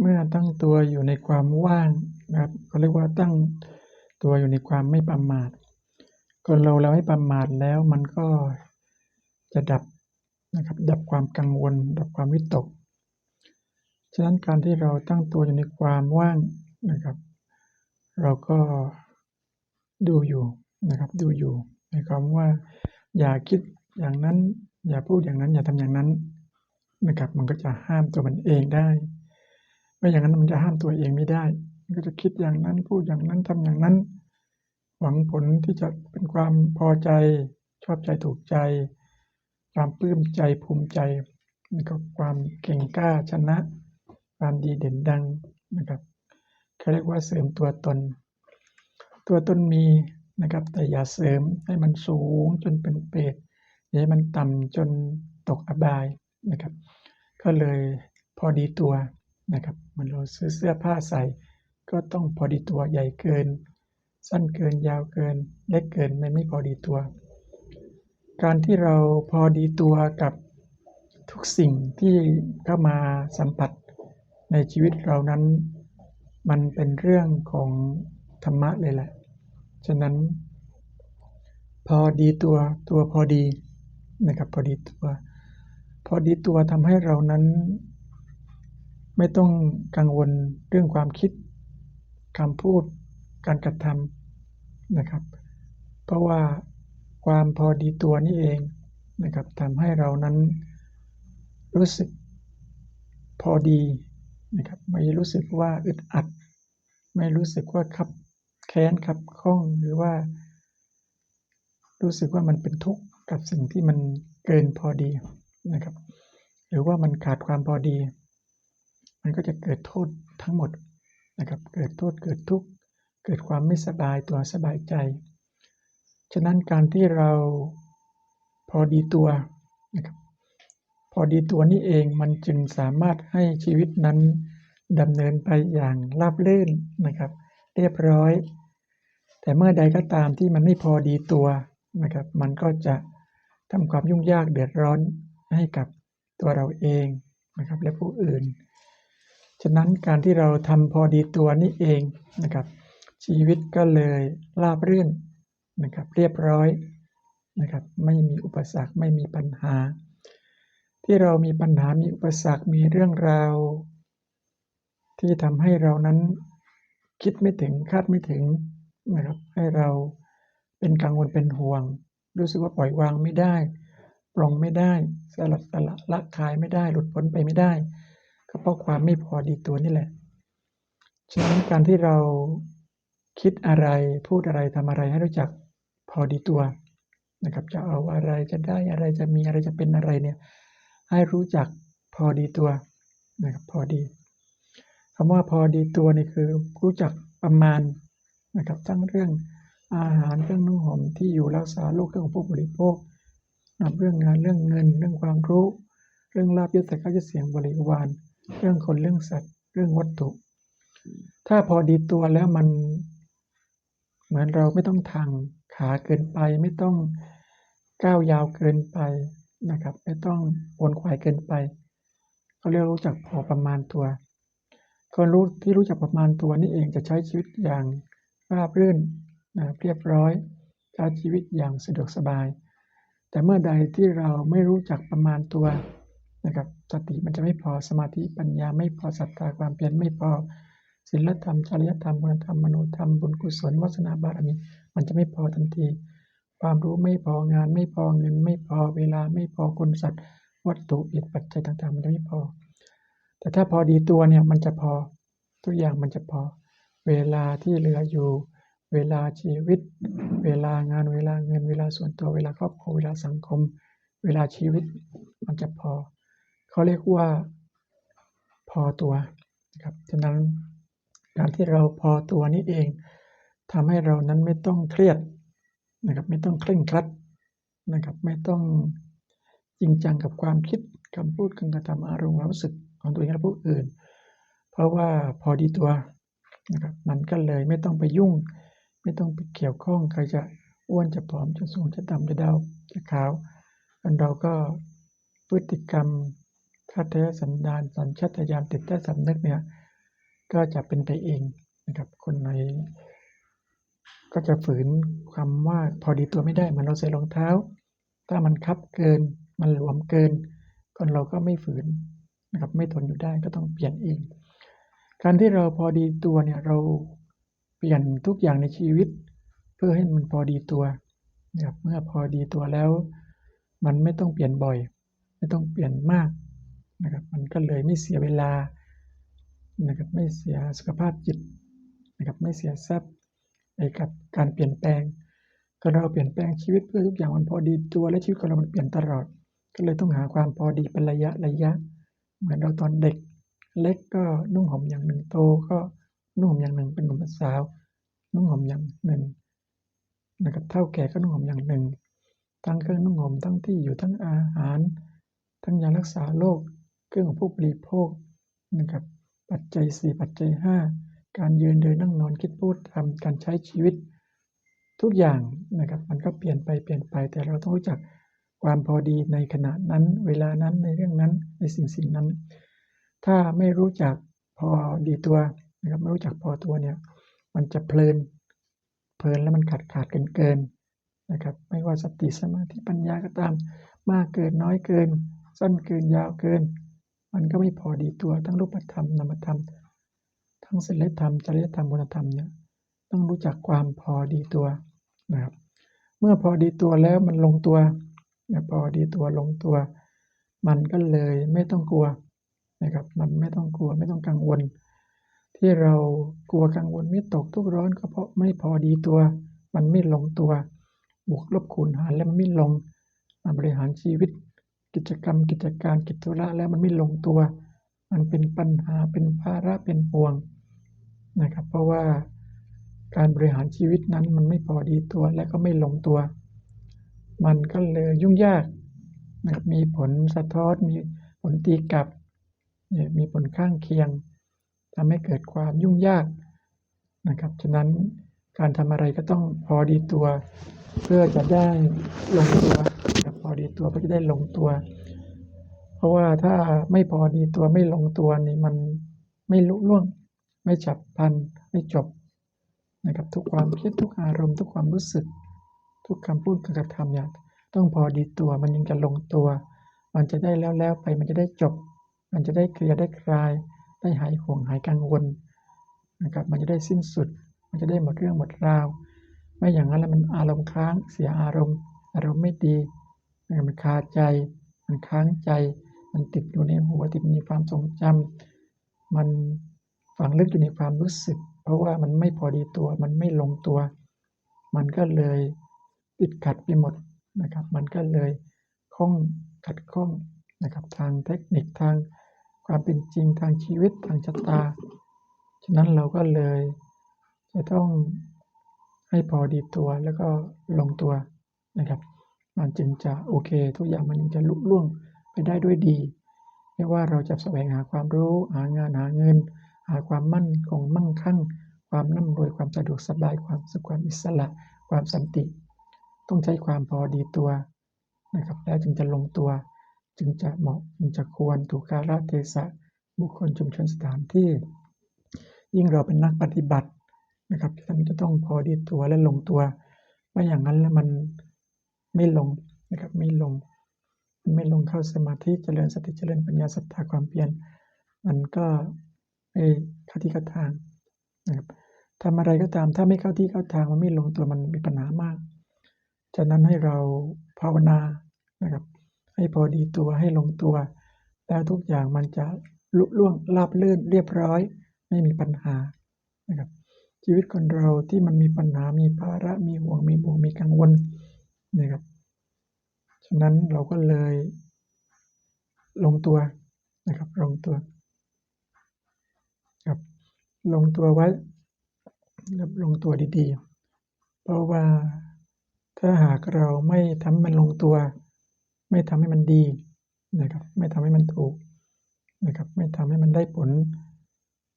เมื่อตั้งตัวอยู่ในความว่างนะครับเขาเรียกว่าตั้งตัวอยู่ในความไม่ประมาทคนเราเราไม่ประมาทแล้วมันก็จะดับนะครับ ดับความกังวล ดับความวิตก ฉะนั้นการที่เราตั้งตัวอยู่ในความว่างนะครับ เราก็ดูอยู่นะครับดูอยู่ในความว่า อย่าคิดอย่างนั้น อย่าพูดอย่างนั้น อย่าทำอย่างนั้นนะครับ มันก็จะห้ามตัวมันเองได้ ไม่อย่างนั้นมันจะห้ามตัวเองไม่ได้ มันก็จะคิดอย่างนั้นพูดอย่างนั้นทำอย่างนั้น หวังผลที่จะเป็นความพอใจชอบใจถูกใจ ความปลื้มใจภูมิใจนะครับความเก่งกล้าชนะ ความดีเด่นดังนะครับเขาเรียกว่าเสริมตัวตน ตัวตนมีนะครับ แต่อย่าเสริมให้มันสูงจนเป็นเปรตอย่าให้มันต่ำจนตกอบายนะครับ ก็เลยพอดีตัว นะครับเมือนเราซื้อเสื้อผ้าใส่ ก็ต้องพอดีตัวใหญ่เกิน สั้นเกินยาวเกิน เล็กเกินมันไม่พอดีตัว การที่เราพอดีตัวกับทุกสิ่งที่เข้ามาสัมผัสในชีวิตเรานั้น มันเป็นเรื่องของธรรมะเลยแหละ ฉะนั้น พอดีตัวตัวพอดีนะครับพอดีตัว พอดีตัวทำให้เรานั้น ไม่ต้องกังวลเรื่องความคิดคำพูดการกระทำนะครับ เพราะว่าความพอดีตัวนี่เองนะครับทำให้เรานั้นรู้สึกพอดีนะครับไม่รู้สึกว่าอึดอัด ไม่รู้สึกว่าขับแค้นขับข้องหรือว่า รู้สึกว่ามันเป็นทุกข์กับสิ่งที่มันเกินพอดีนะครับ หรือว่ามันขาดความพอดี มันก็จะเกิดโทษทั้งหมดนะครับ เกิดโทษเกิดทุกข์ เกิดความไม่สบายตัวสบายใจ ฉะนั้นการที่เราพอดีตัวนะครับ พอดีตัวนี้เองมันจึงสามารถให้ชีวิตนั้นดำเนินไปอย่างราบรื่นนะครับ เรียบร้อย แต่เมื่อใดก็ตามที่มันไม่พอดีตัวนะครับ มันก็จะทำความยุ่งยากเดือดร้อนให้กับตัวเราเองนะครับและผู้อื่น ฉะนั้นการที่เราทำพอดีตัวนี้เองนะครับ ชีวิตก็เลยราบรื่นนะครับ เรียบร้อยนะครับ ไม่มีอุปสรรคไม่มีปัญหา ที่เรามีปัญหามีอุปสรรคมีเรื่องราว ที่ทำให้เรานั้นคิดไม่ถึงคาดไม่ถึงนะครับ ให้เราเป็นกังวลเป็นห่วง รู้สึกว่าปล่อยวางไม่ได้ ปลงไม่ได้ สลัดสละละคายไม่ได้ หลุดพ้นไปไม่ได้ ก็เพราะความไม่พอดีตัวนี่แหละ ฉะนั้นการที่เราคิดอะไรพูดอะไรทำอะไรให้รู้จักพอดีตัวนะครับ จะเอาอะไรจะได้อะไรจะมีอะไรจะเป็นอะไรเนี่ย ให้รู้จักพอดีตัวนะครับพอดีคำว่าพอดีตัวนี่คือรู้จักประมาณนะครับทั้งเรื่องอาหารเรื่องนุ่งห่มที่อยู่รักษาโลกเรื่องของผู้บริโภคเรื่องงานเรื่องเงิน เรื่องความรู้ เรื่องลาภยศศักดิ์เสียงบริวาร เรื่องคนเรื่องสัตว์ เรื่องวัตถุ ถ้าพอดีตัวแล้วมัน เหมือนเราไม่ต้องทางขาเกินไป ไม่ต้องก้าวยาวเกินไปนะครับ ไม่ต้องวนควายเกินไปเขาเรียกรู้จักพอประมาณตัวคนรู้ที่รู้จักประมาณตัวนี่เองจะใช้ชีวิตอย่างราบรื่นนะเรียบร้อยใช้ชีวิตอย่างสะดวกสบาย แต่เมื่อใดที่เราไม่รู้จักประมาณตัว นะครับสติมันจะไม่พอสมาธิปัญญาไม่พอศรัทธาความเพียรไม่พอศีลธรรมจริยธรรมคุณธรรมมนุธรรมบุญกุศลวาสนาบารมีมันจะไม่พอทันที ความรู้ไม่พองานไม่พอเงิน ไม่พอเวลาไม่พอคนสัตว์วัตถุอิปัจจัยต่างๆ มันจะไม่พอ แต่ถ้าพอดีตัวเนี่ยมันจะพอทุกอย่างมันจะพอ เวลาที่เหลืออยู่ เวลาชีวิต เวลางานเวลาเงิน เวลาส่วนตัวเวลาครอบครัวเวลาสังคม เวลาชีวิตมันจะพอ เขาเรียกว่าพอตัวนะครับฉะนั้นการที่เราพอตัวนี้เองทำให้เรานั้นไม่ต้องเครียดนะครับไม่ต้องเคร่งครัดนะครับไม่ต้องจริงจังกับความคิดคำพูดการกระทำอารมณ์ความรู้สึกของตัวเองและผู้อื่น เพราะว่าพอดีตัวนะครับมันก็เลยไม่ต้องไปยุ่ง ไม่ต้องไปเกี่ยวข้องใครจะอ้วนจะผอมจะสูงจะต่ำจะดาวจะขาวเราก็พฤติกรรม ถ้าแท้สันดานสัญชาตญาณติดใต้สำนึกเนี่ยก็จะเป็นไปเองนะครับ คนไหนก็จะฝืนความว่าพอดีตัวไม่ได้มือนเราใส่รองเท้า ถ้ามันคับเกิน มันหลวมเกินคนเราก็ไม่ฝืนนะครับไม่ทนอยู่ได้ก็ต้องเปลี่ยนเอง การที่เราพอดีตัวเนี่ยเราเปลี่ยนทุกอย่างในชีวิต เพื่อให้มันพอดีตัวนะครับเมื่อพอดีตัวแล้ว มันไม่ต้องเปลี่ยนบ่อย ไม่ต้องเปลี่ยนมาก นะครับมันก็เลยไม่เสียเวลานะครับไม่เสียสุขภาพจิตนะครับไม่เสียทรัพย์ไปกับการเปลี่ยนแปลง ก็เราเปลี่ยนแปลงชีวิตเพื่อทุกอย่างมันพอดีตัวและชีวิตของเรา มันเปลี่ยนตลอด ก็เลยต้องหาความพอดีเป็นระยะระยะ เหมือนเราตอนเด็ก เล็กก็นุ่งห่มอย่างหนึ่งโตก็นุ่งห่มอย่างหนึ่งเป็นหนุ่มเป็นสาว นุ่งห่มอย่างหนึ่งนะครับเท่าแก่ก็นุ่งห่มอย่างหนึ่ง ทั้งเครื่องนุ่งห่มทั้งที่อยู่ทั้งอาหาร ทั้งยารักษาโรค เครื่องของผู้บริโภคนะครับ ปัจจัยสี่ปัจจัยห้าการยืนเดินนั่งนอนคิดพูดทำการใช้ชีวิตทุกอย่างนะครับ มันก็เปลี่ยนไปเปลี่ยนไป แต่เราต้องรู้จักความพอดีในขณะนั้น เวลานั้นในเรื่องนั้นในสิ่งสิ่งนั้น ถ้าไม่รู้จักพอดีตัวนะครับไม่รู้จักพอตัวเนี่ย มันจะเพลิน เพลินแล้วมันขาดขาดเกินเกินนะครับ ไม่ว่าสติสมาธิปัญญาก็ตาม มากเกินน้อยเกิน สั้นเกินยาวเกิน มันก็ไม่พอดีตัวทั้งรูปธรรมนามธรรม ทั้งศีลธรรมจริยธรรมคุณธรรมเนี่ยต้องรู้จักความพอดีตัวนะครับ เมื่อพอดีตัวแล้วมันลงตัวพอดีตัวลงตัว มันก็เลยไม่ต้องกลัวนะครับ มันไม่ต้องกลัวไม่ต้องกังวล ที่เรากลัวกังวลไม่ตกทุกร้อนก็เพราะไม่พอดีตัว มันไม่ลงตัว บวกลบคูณหารแล้วมันไม่ลงมาบริหารชีวิต กิจกรรม กิจการกิจธุระแล้วมันไม่ลงตัว มันเป็นปัญหาเป็นภาระเป็นห่วงนะครับ เพราะว่าการบริหารชีวิตนั้นมันไม่พอดีตัวและก็ไม่ลงตัว มันก็เลยยุ่งยากนะครับมีผลสะท้อนมีผลตีกลับมีผลข้างเคียงทำให้เกิดความยุ่งยากนะครับฉะนั้นการทำอะไรก็ต้องพอดีตัว เพื่อจะได้ลงตัว อดีตัวเพื่อจะได้ลงตัว เพราะว่าถ้าไม่พอดีตัวไม่ลงตัวนี่มันไม่ลุล่วง ไม่ฉับพลันไม่จบนะครับทุกความคิดทุกอารมณ์ ทุกความรู้สึก ทุกคำพูดการกระทำเนี่ยต้องพอดีตัวมันยังจะลงตัว มันจะได้แล้วแล้วไปมันจะได้จบ มันจะได้เคลียร์ได้คลาย ได้หายห่วงหายกังวลนะครับมันจะได้สิ้นสุด มันจะได้หมดเรื่องหมดราว ไม่อย่างนั้นแล้วมันอารมณ์ค้างเสียอารมณ์ อารมณ์ไม่ดี มันคาใจ มันค้างใจ มันติดอยู่ในหัวติดในความทรงจำมันฝังลึกอยู่ในความรู้สึก เพราะว่ามันไม่พอดีตัว มันไม่ลงตัว มันก็เลยติดขัดไปหมดนะครับ มันก็เลยข้องขัดข้องนะครับทางเทคนิคทางความเป็นจริงทางชีวิตทางชะตา ฉะนั้นเราก็เลยจะต้องให้พอดีตัวแล้วก็ลงตัวนะครับ มันจึงจะโอเค ทุกอย่างมันจะลุล่วงไปได้ด้วยดีไม่ว่าเราจะแสวงหาความรู้ หางานหาเงิน หาความมั่นคงมั่งคั่ง ความร่ำรวยความสะดวกสบายความสุขความอิสระ ความสันติ ต้องใช้ความพอดีตัวนะครับแล้วจึงจะลงตัว จึงจะเหมาะจึงจะควรถูกกาลเทศะบุคคลชุมชนสถานที่ ยิ่งเราเป็นนักปฏิบัตินะครับท่านจะต้องพอดีตัวและลงตัวไม่อย่างนั้นแล้วมัน ไม่ลงนะครับไม่ลง ไม่ลงเข้าสมาธิเจริญสติเจริญปัญญาศรัทธาความเพียรมันก็ไม่เข้าที่เข้าทางนะครับทำอะไรก็ตามถ้าไม่เข้าที่เข้าทางมันไม่ลงตัวมันมีปัญหามากฉะนั้นให้เราภาวนานะครับ ให้พอดีตัวให้ลงตัว แล้วทุกอย่างมันจะลุล่วงราบลื่นเรียบร้อย ไม่มีปัญหานะครับชีวิตคนเราที่มันมีปัญหามีภาระมีห่วงมีบ่วงมีกังวล นะครับ ฉะนั้นเราก็เลยลงตัวนะครับ ลงตัวครับลงตัวไว้ลงตัวดีๆ เพราะว่าถ้าหากเราไม่ทำมันลงตัว ไม่ทำให้มันดีนะครับ ไม่ทำให้มันถูกนะครับ ไม่ทำให้มันได้ผล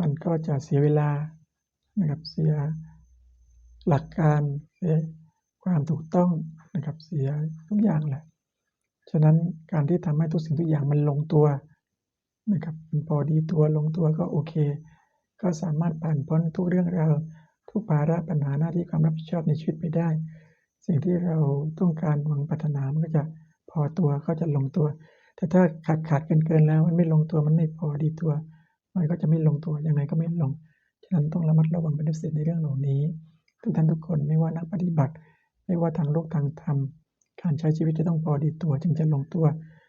มันก็จะเสียเวลานะครับ เสียหลักการเสียความถูกต้อง นะครับเสียทุกอย่างแหละ ฉะนั้นการที่ทำให้ทุกสิ่งทุกอย่างมันลงตัวนะครับมันพอดีตัวลงตัวก็โอเค ก็สามารถผ่านพ้นทุกเรื่องราวทุกภาระปัญหาหน้าที่ความรับผิดชอบในชีวิตไปได้ สิ่งที่เราต้องการหวังปรารถนามันก็จะพอตัวก็จะลงตัว แต่ถ้าขาดๆเกินๆแล้ว มันไม่ลงตัวมันไม่พอดีตัว มันก็จะไม่ลงตัวยังไงก็ไม่ลง ฉะนั้นต้องระมัดระวังเป็นพิเศษในเรื่องเหล่านี้ ทุกท่านทุกคนไม่ว่านักปฏิบัติ ไม่ว่าทางโลกทางธรรม การใช้ชีวิตจะต้องพอดีตัว จึงจะลงตัว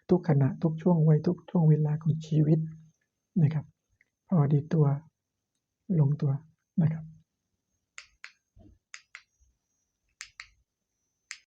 ทุกขณะทุกช่วงวัยทุกช่วงเวลาของชีวิตนะครับ พอดีตัวลงตัวนะครับ